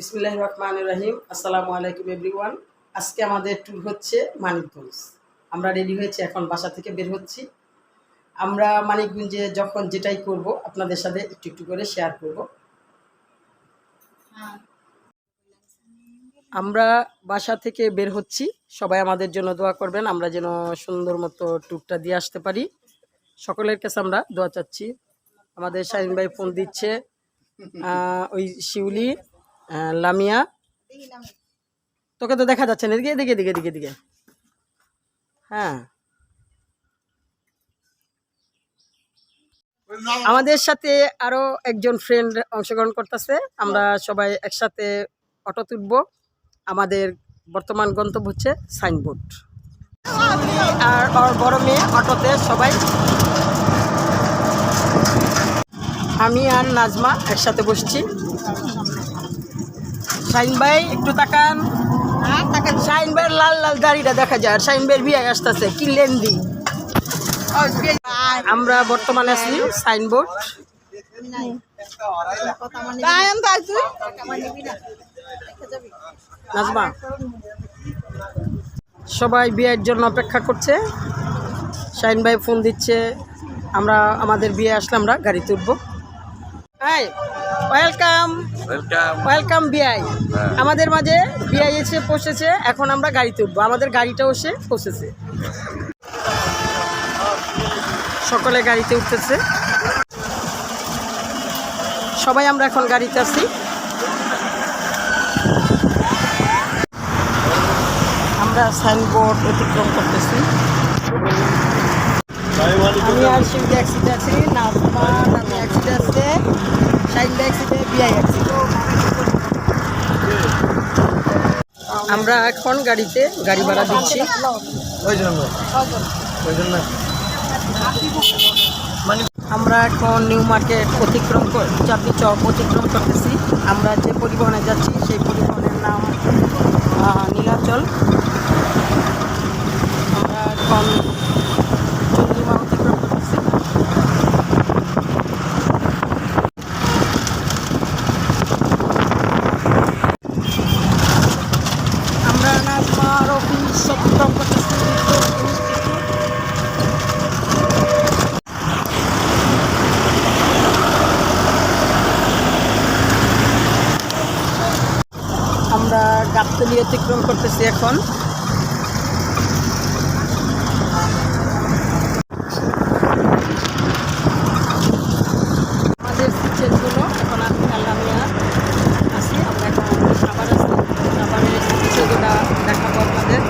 বিসমিল্লাহ রহমান রহিম। আসসালামু আলাইকুম, এভরিওয়ান। আজকে আমাদের ট্যুর হচ্ছে মানিকগঞ্জ। আমরা রেডি হয়েছি, এখন বাসা থেকে বের হচ্ছি। আমরা মানিকগঞ্জে যখন যেটাই করব, আপনাদের সাথে একটু একটু করে শেয়ার করব। আমরা বাসা থেকে বের হচ্ছি। সবাই আমাদের জন্য দোয়া করবেন, আমরা যেন সুন্দর মতো ট্যুরটা দিয়ে আসতে পারি। সকলের কাছে আমরা দোয়া চাচ্ছি। আমাদের শাহিন ভাই ফোন দিচ্ছে ওই শিউলি। লামিয়া? তোকে তো দেখা যাচ্ছে না। এদিকে এদিকে এদিকে এদিকে এদিকে। হ্যাঁ। আমাদের সাথে আরও একজন ফ্রেন্ড অংশগ্রহণ করতেছে। আমরা সবাই একসাথে অটো তুলব। আমাদের বর্তমান গন্তব্য হচ্ছে সাইনবোর্ড আর ওর বড় মেয়ে অটোতে সবাই। আমি আর নাজমা একসাথে বসছি। শাইন ভাই একটু তাকান। শাইন ভাইয়ের লাল লাল দাড়িটা দেখা যায় আর শাইন ভাইয়ের বিয়ে আসতেছে কি লেন্দি। আমরা বর্তমানে আছি সাইনবোর্ড। নাজমা। সবাই বিয়ের জন্য অপেক্ষা করছে। শাইন ভাই ফোন দিচ্ছে আমরা আমাদের বিয়ে আসলে আমরা গাড়িতে উঠবো হাই ওয়েলকাম। ওয়েলকাম ওয়েলকাম বিআই আমাদের মাঝে বিআই এসে পৌঁছেছে এখন আমরা গাড়িতে উঠবো আমাদের গাড়িটাও এসে পৌঁছেছে। সকলে গাড়িতে উঠতেছে। সবাই আমরা এখন গাড়িতে আছি। আমরা সাইনবোর্ড অতিক্রম করতেছি। আমি আর শিবজি অ্যাক্সিডেন্ট আছি নাজমা নামি অ্যাক্সিডেন্ট আছে শাইন অ্যাক্সিডেন্ট বিআই আমরা এখন গাড়িতে গাড়ি ভাড়া দিচ্ছি। ওই জন্য ওই জন্য আমরা এখন নিউ মার্কেট অতিক্রম করে চাঁদনি চক অতিক্রম করতেছি। আমরা যে পরিবহনে যাচ্ছি সেই পরিবহনের নাম নীলাচল। আমরা এখন চন্দ্রিমা অতিক্রম করতেছি আমরা নাজমার অফিস অতিক্রম করতেছি আমরা গাবতলি অতিক্রম করতেছি এখন আমাদের সিচেনগুলো এখন আমি আল্লামিয়া আছি আমরা এখন সাবার আছি সাবারের সিচেগুলো দেখাবো আপনাদের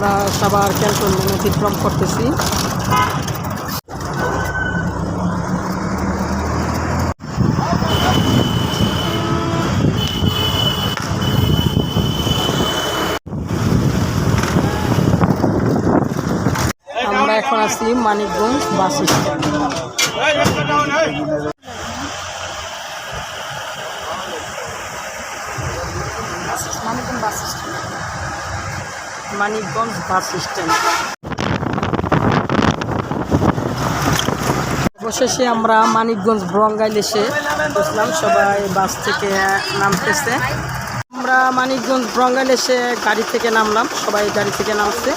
আমরা সাবার ক্যান্টনমেন্ট অতিক্রম করতেছি। আমরা এখন আছি Manikganj bus stand Manikganj bus stand Manikganj bus stand. অবশেষে আমরা মানিকগঞ্জ ব্রঙ্গাইল এসে বসলাম, সবাই বাস থেকে নামতেছে। আমরা মানিকগঞ্জ ব্রঙ্গাইল এসে গাড়ি থেকে নামলাম, সবাই গাড়ি থেকে নামছে।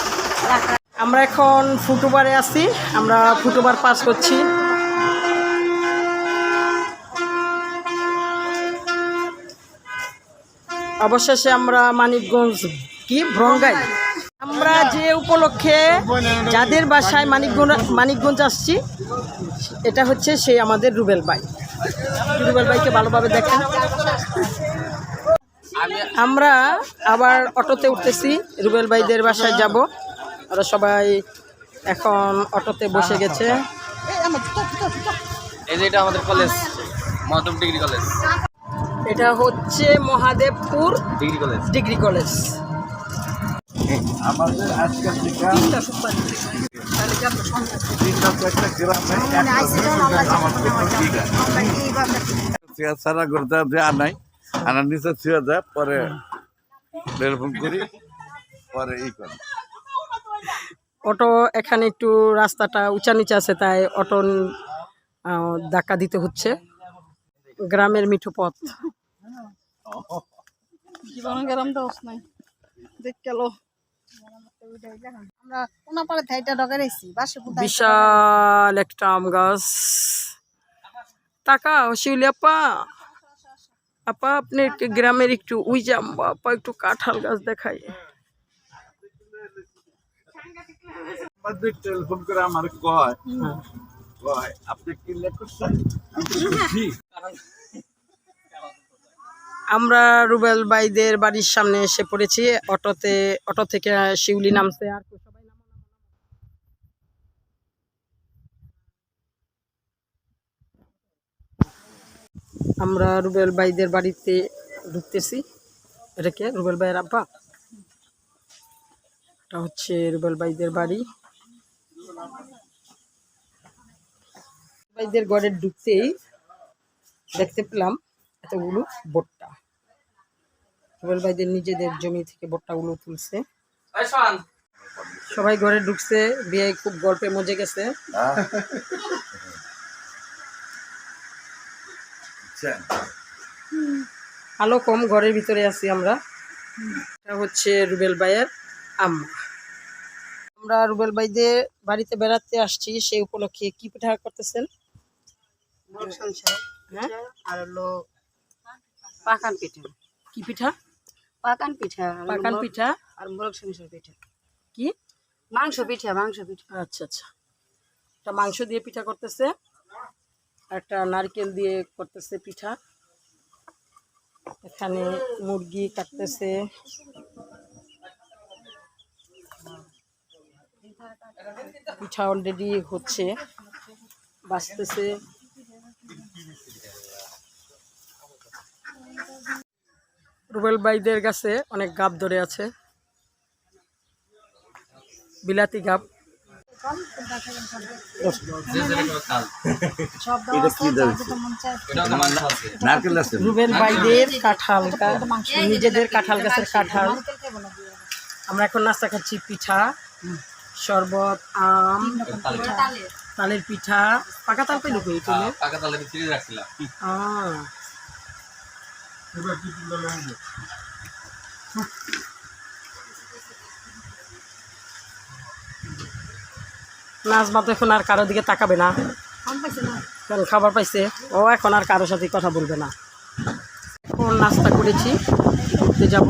আমরা এখন ফুটওভারে আছি, আমরা ফুটওভার পাস করছি। অবশেষে আমরা মানিকগঞ্জ কি? ব্রঙ্গাই আমরা যে উপলক্ষে যাদের বাসায় মানিকগঞ্জ মানিকগঞ্জ আসছি এটা হচ্ছে সেই আমাদের রুবেল ভাই। রুবেল ভাইকে ভালোভাবে দেখেন। আমরা আবার অটোতে উঠতেছি রুবেল ভাইদের বাসায় যাব। ওরা সবাই এখন অটোতে বসে গেছে। এই যে এটা আমাদের কলেজ ডিগ্রি কলেজ। এটা হচ্ছে Mahadevpur degree college. Degree college. আমাদের থেকে গ্রামে সারা করতে দেওয়া নাই আনার নিচে ছুঁয়ে যায় পরে টেলিফোন করি পরে ই করি। অটো এখানে একটু রাস্তাটা উঁচা নিচে আছে তাই অটো ধাক্কা দিতে হচ্ছে। গ্রামের মিঠু পথ। জীবনে গেলাম দোষ নাই। দেখ গেল। আমরা কোনা থাইটা ডগে বিশাল একটা আম গাছ। টাকা শিউলি আপা। আপা আপনি একটু গ্রামের একটু উই যাম আপা একটু কাঁঠাল গাছ দেখাই। টেলিফোন করে আমার কয় কয় আপনি কি লেখছেন আমরা রুবেল বাইদের বাড়ির সামনে এসে পড়েছি। অটোতে, অটো থেকে শিউলি নামছে আর। আমরা রুবেল বাইদের বাড়িতে ঢুকতেছি। এটা কে? রুবেল ভাইয়ের আব্বা? এটা হচ্ছে রুবেল বাইদের বাড়ি। বাইদের ঘরে ঢুকতেই দেখতে পেলাম এতগুলো ভুট্টা রুবেল ভাইদের নিজেদের জমি থেকে ভুট্টাগুলো তুলছে। সবাই ঘরে ঢুকছে বিয়ে খুব গল্পে মজে গেছে। আলো কম ঘরের ভিতরে আছি আমরা। এটা হচ্ছে রুবেল ভাইয়ের আম্মা। আমরা রুবেল ভাইদের বাড়িতে বেড়াতে আসছি সেই উপলক্ষে কি পিঠা করতেছেন? হ্যাঁ আর হলো পাকান পিঠা। কি পিঠা? পাকান পিঠা পাকান পিঠা? আর মোরগ সংসার পিঠা। কি? মাংস পিঠা মাংস পিঠা। আচ্ছা আচ্ছা। একটা মাংস দিয়ে পিঠা করতেছে আর একটা নারকেল দিয়ে করতেছে পিঠা। এখানে মুরগি কাটতেছে। পিঠা অলরেডি হচ্ছে বাঁচতেছে। রুবেল ভাইদের কাছে অনেক গাব ধরে আছে। বিলাতি গাব। রুবেল ভাইদের কাঁঠাল নিজেদের কাঁঠাল গাছের কাঁঠাল। আমরা এখন নাস্তা খাচ্ছি পিঠা শরবত আম তালের পিঠা। পাকা তাল পেল পাকা আহ। নাজমা তো এখন আর কারোর দিকে তাকাবে না। কারণ খাবার পাইছে ও এখন আর কারোর সাথে কথা বলবে না। এখন নাস্তা করেছি? ঘুরতে যাব।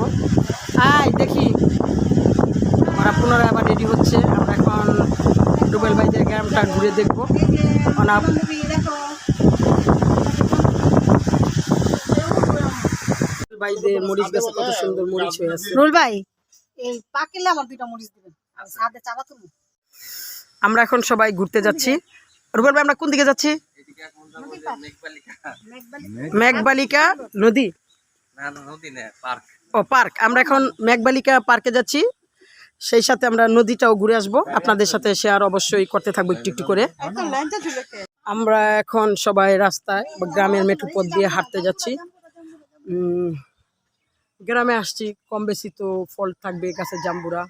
আয় দেখি। ওরা পুনরায় আবার রেডি হচ্ছে। আমরা এখন ডুবেল বাইদের গ্রামটা ঘুরে দেখব। ওনা বাইদের মরিচ গাছে কত সুন্দর মরিচ হয়ে আছে। রুল ভাই। এই পাকিলে আমার দুইটা মরিচ দিবেন আর সাথে চাবা তুমি আমরা এখন সবাই ঘুরতে যাচ্ছি। রুবেল ভাই আমরা কোন দিকে যাচ্ছি? মেঘবালিকা। নদী? না না নদী না পার্ক। ও পার্ক। আমরা এখন মেঘবালিকা পার্কে যাচ্ছি। সেই সাথে আমরা নদীটাও ঘুরে আসব। আপনাদের সাথে শেয়ার অবশ্যই করতে থাকব একটু একটু করে। আমরা এখন সবাই রাস্তায় গ্রামের মেঠো পথ দিয়ে হাঁটতে যাচ্ছি। উম, গ্রামে আসছি কম বেশি তো ফল থাকবে গাছের জাম্বুরা।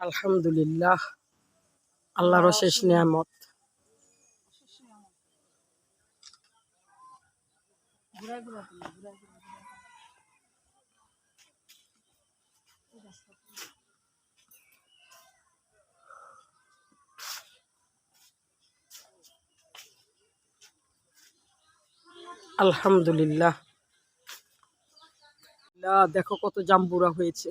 আলহামদুলিল্লাহ আল্লাহর শেষ নিয়ামত। আলহামদুলিল্লাহ। দেখো কত জাম্বুরা হয়েছে।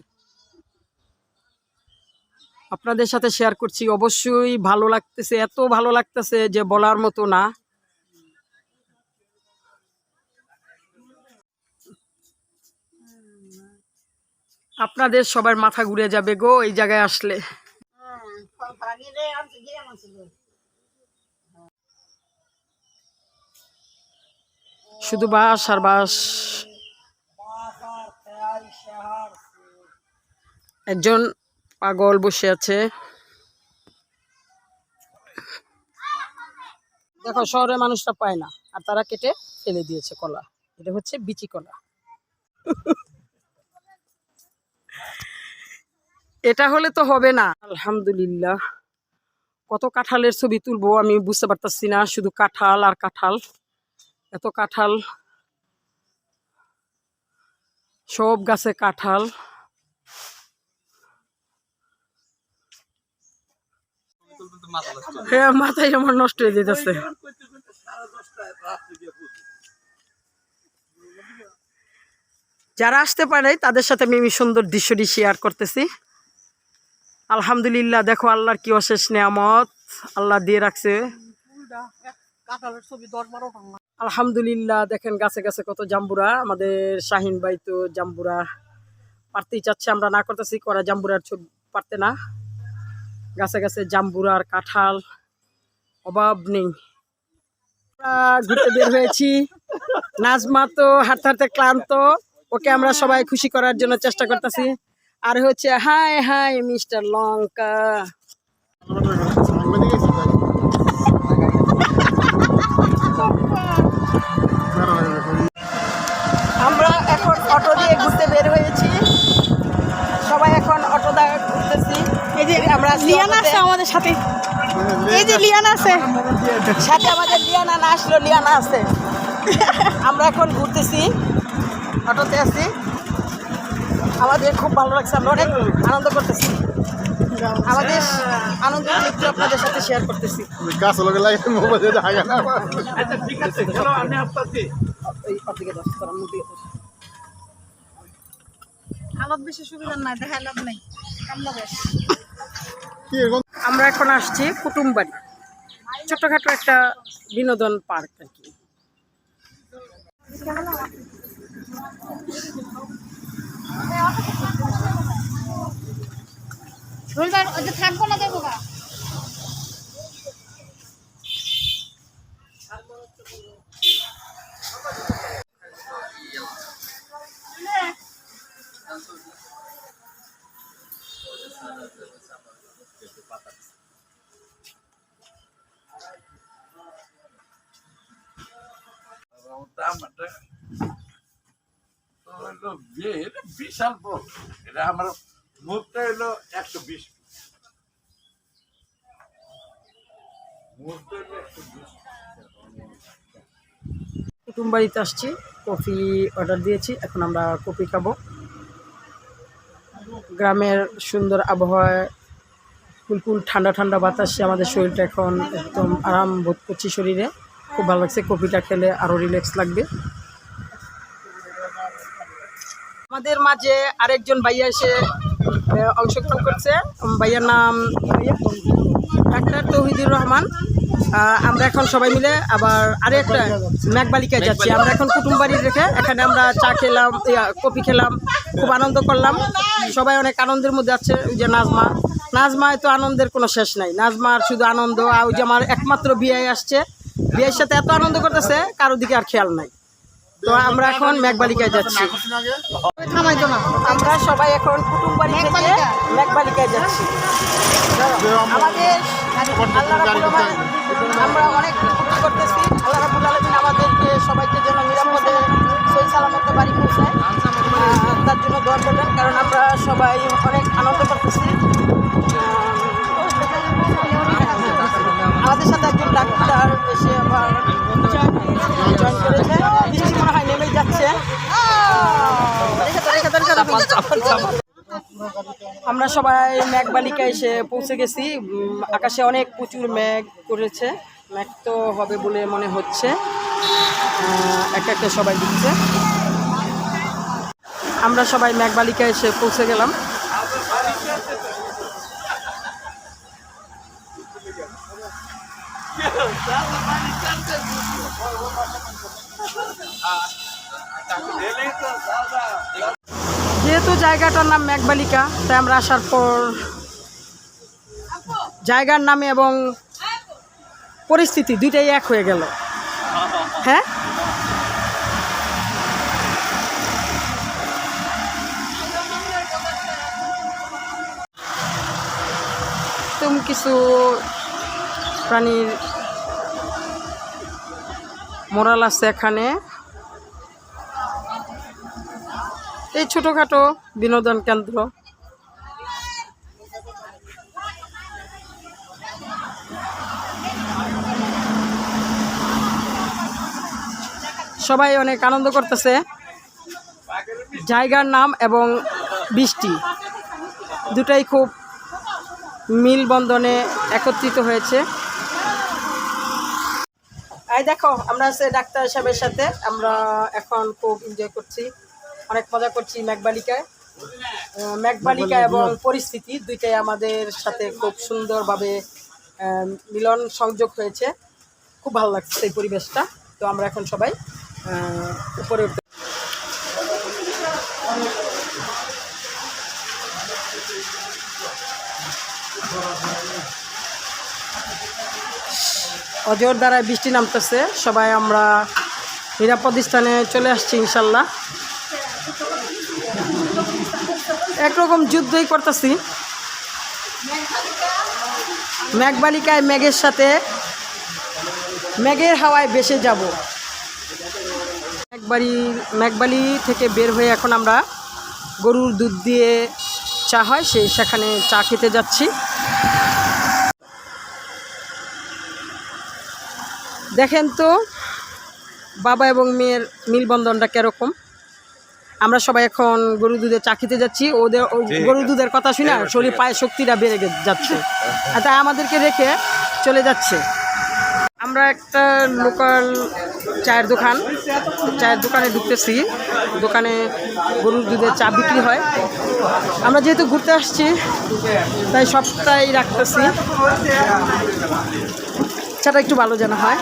আপনাদের সাথে শেয়ার করছি, অবশ্যই ভালো লাগতেছে, এত ভালো লাগতেছে যে বলার মতো না। আপনাদের সবার মাথা ঘুরে যাবে গো এই জায়গায় আসলে। শুধু বাস আর বাস একজন পাগল বসে আছে। দেখো, শহরের মানুষরা পায় না, আর তারা কেটে ফেলে দিয়েছে কলা। এটা হচ্ছে বিচি কলা। এটা হলে তো হবে না। আলহামদুলিল্লাহ। কত কাঁঠালের ছবি তুলবো আমি বুঝতে পারতাছি না, শুধু কাঁঠাল আর কাঁঠাল। এত কাঁঠাল। সব গাছে কাঁঠাল। হ্যাঁ মাথায় আমার নষ্ট হয়ে যেতেছে। যারা আসতে পারে তাদের সাথে আমি সুন্দর দৃশ্যটি শেয়ার করতেছি। আলহামদুলিল্লাহ, দেখো আল্লাহর কি অশেষ নেয়ামত। আল্লাহ দিয়ে রাখছে। কাঁঠালের ছবি দশ বারো আলহামদুলিল্লাহ, দেখেন গাছে গাছে কত জাম্বুরা। আমাদের শাহিন ভাই তো জাম্বুরা পারতেই চাচ্ছে, আমরা না করতেছি, করা জাম্বুরার ছবি পারতে না। গাছে গাছে জাম্বুরার কাঁঠাল, অভাব নেই। ঘুরতে বের হয়েছি। নাজমা তো হাঁটতে হাঁটতে ক্লান্ত। ওকে আমরা সবাই খুশি করার জন্য চেষ্টা করতেছি। আর হচ্ছে হাই হাই মিস্টার লঙ্কা আমরা এখন অটো দিয়ে ঘুরতে বের হয়েছি। সবাই এখন অটো দিয়ে ঘুরতেছি। এই যে আমরা লিয়ানা আছে আমাদের সাথে। এই যে লিয়ানা আছে সাথে আমাদের লিয়ানা না আসলো লিয়ানা আছে আমরা এখন ঘুরতেছি অটোতে আছি। আমাদের খুব ভালো লাগছে আমরা অনেক আনন্দ করতেছি। আমাদের আনন্দ একটু আপনাদের সাথে শেয়ার করতেছি। গাছ লগে লাগে মোবাইলে আচ্ছা ঠিক আছে চলো আমি আসতেছি। ওই ওদিকে যাস, তোরা মুখ বেশি সুবিধা নাই দেখা লাভ নাই। কামলা বেশ আমরা এখন আসছি কুটুমবাড়ি। ছোটখাটো একটা বিনোদন পার্ক আর কি। ওই থাকব না দেখব বিশাল বড় এটা আমার মুহূর্তে হলো একশো বিশ বিশ কুটুমবাড়িতে আসছি, কফি অর্ডার দিয়েছি, এখন আমরা কফি খাব। গ্রামের সুন্দর আবহাওয়ায় কুলকুল, ঠান্ডা ঠান্ডা বাতাসে আমাদের শরীরটা এখন একদম আরাম বোধ করছি শরীরে। খুব ভালো লাগছে, কফিটা খেলে আরও রিল্যাক্স লাগবে। আমাদের মাঝে আরেকজন ভাইয়া এসে অংশগ্রহণ করছে। ভাইয়ার নাম ডাক্তার তৌহিদুর রহমান। আমরা এখন সবাই মিলে আবার আরেকটা ম্যাকবালিকায় যাচ্ছি। আমরা এখন কুটুম বাড়ি রেখে এখানে আমরা চা খেলাম কফি খেলাম খুব আনন্দ করলাম। সবাই অনেক আনন্দের মধ্যে আছে ওই যে নাজমা। নাজমায় তো আনন্দের কোনো শেষ নাই। নাজমার শুধু আনন্দ আর ওই যে আমার একমাত্র বিয়ে আসছে। বিয়ের সাথে এত আনন্দ করতেছে কারও দিকে আর খেয়াল নাই। তো আমরা এখন ম্যাকবালিকায় যাচ্ছি। থামাই তো না। আমরা সবাই এখন কুটুম বাড়ি মেঘবালিকা? যাচ্ছি। আমাদের আল্লাহ আমরা অনেক খুশি করতেছি। আল্লাহ রাবুল আলমিন আমাদেরকে সবাইকে যেন নিরাপদে সই সালামতে বাড়ি পৌঁছায়। তার জন্য দোয়া করবেন কারণ আমরা সবাই অনেক আনন্দ করতেছি। আমাদের সাথে একজন ডাক্তার এসে আবার জয়েন করেছে। বৃষ্টি মনে হয় নেমেই যাচ্ছে রেখে দাও, রেখে দাও, রেখে দাও। আমরা সবাই মেঘবালিকা এসে পৌঁছে গেছি আকাশে অনেক প্রচুর মেঘ করেছে মেঘ তো হবে বলে মনে হচ্ছে আহ, একটা সবাই দিচ্ছে আমরা সবাই মেঘবালিকা এসে পৌঁছে গেলাম যেহেতু জায়গাটার নাম মেঘবালিকা, তাই আমরা আসার পর জায়গার নামে এবং পরিস্থিতি দুইটাই এক হয়ে গেল। হ্যাঁ? তুমি কিছু প্রাণীর মোরাল আছে এখানে। এই ছোটোখাটো বিনোদন কেন্দ্র। সবাই অনেক আনন্দ করতেছে। জায়গার নাম এবং বৃষ্টি। দুটাই খুব মিলবন্ধনে একত্রিত হয়েছে। এই দেখো, আমরা আছে ডাক্তার সাহেবের সাথে আমরা এখন খুব এনজয় করছি। অনেক মজা করছি ম্যাকবালিকায়। ম্যাকবালিকা এবং পরিস্থিতি দুইটাই আমাদের সাথে খুব সুন্দরভাবে মিলন সংযোগ হয়েছে। খুব ভালো লাগছে এই পরিবেশটা। তো আমরা এখন সবাই উপরে উঠতে অজর দ্বারায় বৃষ্টি নামতেছে। সবাই আমরা নিরাপদ স্থানে চলে আসছি ইনশাল্লাহ। একরকম যুদ্ধই করতেছি। মেঘবালিকায় মেঘের সাথে মেঘের হাওয়ায় বেসে যাব। মেঘবাড়ি মেঘবালি থেকে বের হয়ে এখন আমরা গরুর দুধ দিয়ে চা হয় সেই সেখানে চা খেতে যাচ্ছি। দেখেন তো, বাবা এবং মেয়ের মিলবন্ধনটা কীরকম? আমরা সবাই এখন গরু দুধে চা খেতে যাচ্ছি। ওদের ও গরু দুধের কথা শুনে আর শরীর পায়ে শক্তিটা বেড়ে গে- যাচ্ছে। আর তাই আমাদেরকে রেখে চলে যাচ্ছে। আমরা একটা লোকাল চায়ের দোকান। চায়ের দোকানে ঢুকতেছি। দোকানে গরুর দুধের চা বিক্রি হয়। আমরা যেহেতু ঘুরতে আসছি তাই সবটাই রাখতেছি। চাটা একটু ভালো যেন হয়।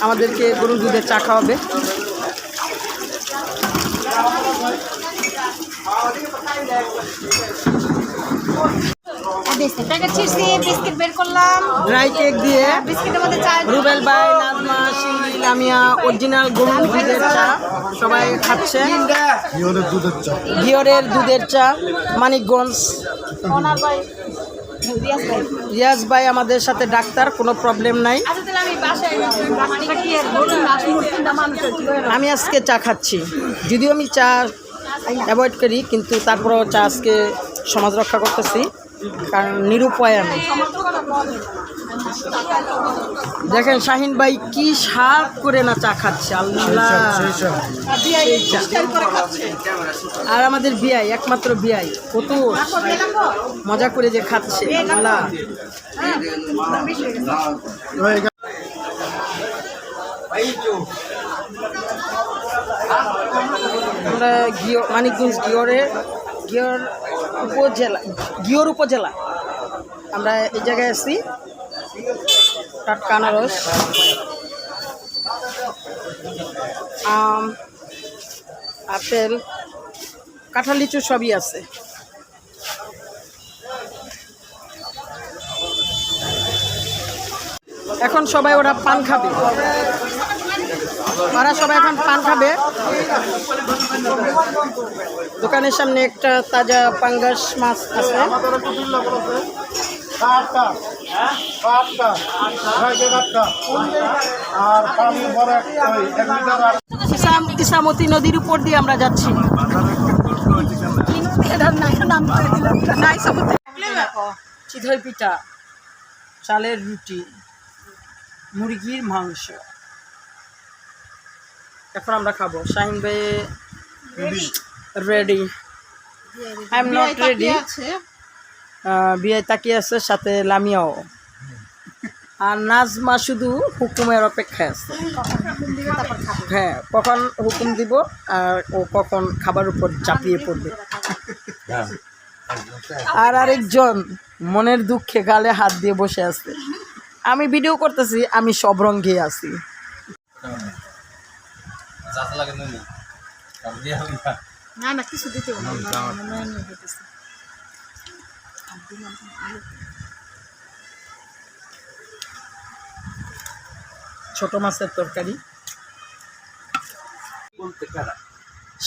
আমাদেরকে গরুর দুধের চা খাওয়াবে। প্যাকেট ছিঁড়ছি বিস্কিট বের করলাম। ড্রাই কেক দিয়ে বিস্কিটের মধ্যে চা রুবেল ভাই নাজমা শিঙ্গি লামিয়া অরিজিনাল গরুর দুধের চা। সবাই খাচ্ছে। ইওরের দুধের চা। ঘিওরের দুধের চা মানিকগঞ্জ। ওনার ভাই রিয়াজ ভাই। আমাদের সাথে ডাক্তার কোনো প্রবলেম নাই। আচ্ছা আমি আজকে চা খাচ্ছি। যদিও আমি চা অ্যাভয়েড করি, কিন্তু তারপরেও চা আজকে সমাজ রক্ষা করতেছি, কারণ নিরুপায় আমি। দেখেন শাহিন ভাই কি স্বাদ করে না চা খাচ্ছে, আল্লাহ। আর আমাদের বিয়াই একমাত্র বিয়াই কত মজা করে যে খাচ্ছে, আল্লাহ। আমরা গিও মানিকগঞ্জ গিয়রের গিয়র উপজেলা গিয়র উপজেলা। আমরা এই জায়গায় আছি, টাটকা আনারস। আম, আপেল, কাঁঠাল, লিচু সবই আছে। এখন সবাই ওরা পান খাবে। ওরা সবাই এখন পান খাবে। দোকানের সামনে একটা তাজা পাঙ্গাস মাছ আছে। ইসামতি নদীর উপর দিয়ে আমরা যাচ্ছি। চিধই পিঠা, চালের রুটি, মুরগির মাংস। এখন আমরা খাব। শাহিন ভাই ready I am not ready বিয়ে তাকিয়ে আছে সাথে লামিয়াও। আর নাজমা শুধু হুকুমের অপেক্ষায় আছে। হ্যাঁ কখন হুকুম দিব আর ও কখন খাবার উপর চাপিয়ে পড়বে। আর আরেকজন মনের দুঃখে গালে হাত দিয়ে বসে আছে। আমি ভিডিও করতেছি আমি সব রঙে আছি। চাচা লাগে নুনি কারণ দিয়ে হবে না। না না কিছু দিতে হবে না, না, না, না, না, হইতেছে। ছোট মাছের তরকারি।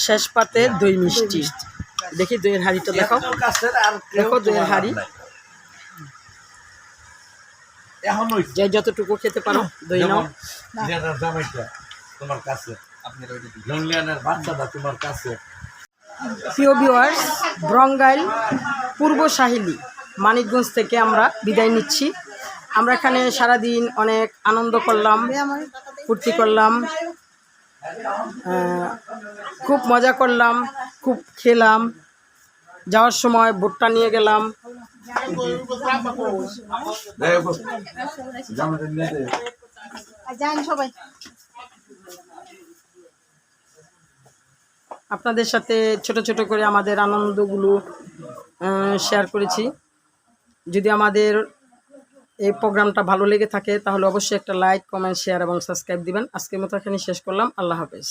শেষ পাতে দই মিষ্টি। দেখি দইয়ের হাড়িটা কাছে আর কেউ দেখো দইয়ের হাড়ি। যে যতটুকু খেতে পারো দই নাও। তোমার কাছে। বাচ্চাটা তোমার কাছে। প্রিয় ভিউয়ার্স ব্রঙ্গাইল পূর্ব সাহিলি মানিকগঞ্জ থেকে আমরা বিদায় নিচ্ছি। আমরা এখানে সারাদিন অনেক আনন্দ করলাম ফুর্তি করলাম খুব মজা করলাম খুব খেলাম যাওয়ার সময় ভুট্টা নিয়ে গেলাম। সবাই। আপনাদের সাথে ছোট ছোট করে আমাদের আনন্দগুলো শেয়ার করেছি। যদি আমাদের এই প্রোগ্রামটা ভালো লেগে থাকে, তাহলে অবশ্যই একটা লাইক কমেন্ট শেয়ার এবং সাবস্ক্রাইব দিবেন। আজকের মতো এখানে শেষ করলাম। আল্লাহ হাফেজ।